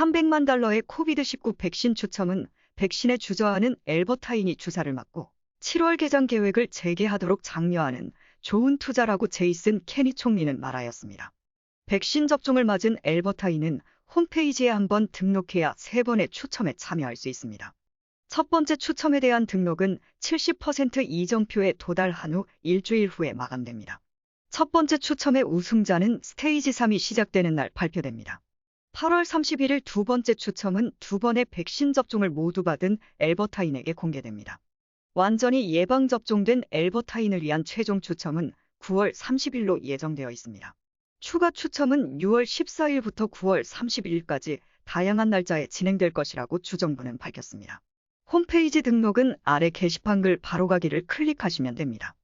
300만 달러의 코비드19 백신 추첨은 백신에 주저하는 엘버타인이 주사를 맞고 7월 개장 계획을 재개하도록 장려하는 좋은 투자라고 제이슨 케니 총리는 말하였습니다. 백신 접종을 맞은 엘버타인은 홈페이지에 한번 등록해야 세 번의 추첨에 참여할 수 있습니다. 첫 번째 추첨에 대한 등록은 70% 이정표에 도달한 후 일주일 후에 마감됩니다. 첫 번째 추첨의 우승자는 스테이지 3이 시작되는 날 발표됩니다. 8월 31일 두 번째 추첨은 두 번의 백신 접종을 모두 받은 엘버타인에게 공개됩니다. 완전히 예방접종된 엘버타인을 위한 최종 추첨은 9월 30일로 예정되어 있습니다. 추가 추첨은 6월 14일부터 9월 31일까지 다양한 날짜에 진행될 것이라고 주정부는 밝혔습니다. 홈페이지 등록은 아래 게시판 글 바로 가기를 클릭하시면 됩니다.